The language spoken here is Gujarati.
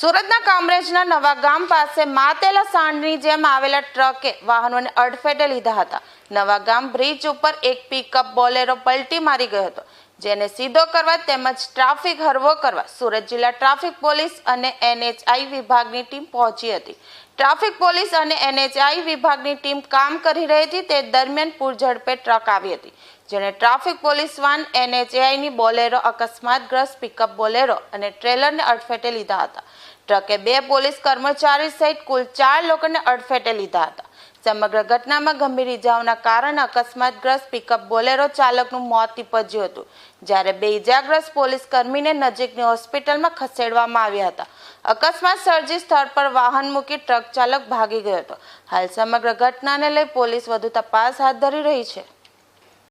કોલેજના નવા ગામ પાસે માતેલા સાંડની જેમ આવેલા ટ્રકે વાહનોને અડફેટે લીધા હતા. નવા ગામ બ્રિજ ઉપર એક પિકઅપ બોલેરો પલટી મારી ગયો હતો, જેને સીધો કરવા તેમજ ટ્રાફિક હરવો કરવા સુરત જિલ્લા ટ્રાફિક પોલીસ અને એનએચઆઈ વિભાગની ટીમ પહોંચી હતી. ટ્રાફિક પોલીસ અને એનએચઆઈ વિભાગની ટીમ કામ કરી રહી હતી, તે દરમિયાન પૂરઝડપે ટ્રક આવી હતી. જેને ટ્રાફિક પોલીસ વાન એનએચએઆઈની બોલેરો, અકસ્માતગ્રસ્ત પિકઅપ બોલેરો અને ટ્રેલરને અડફેટે લીધા હતા. ટ્રકે બે પોલીસ કર્મચારી સહિત કુલ ચાર લોકોને અડફેટે લીધા હતા. સમગ્ર ઘટનામાં ગંભીર ઇજાઓના કારણે અકસ્માતગ્રસ્ત પિકઅપ બોલેરો ચાલકનું મોત નીપજ્યું હતું, જ્યારે બે ઇજાગ્રસ્ત પોલીસ કર્મીને નજીકની હોસ્પિટલમાં ખસેડવામાં આવ્યા હતા. અકસ્માત સર્જી સ્થળ પર વાહન મૂકી ટ્રક ચાલક ભાગી ગયો હતો. હાલ સમગ્ર ઘટનાને લઈ પોલીસ વધુ તપાસ હાથ ધરી રહી છે.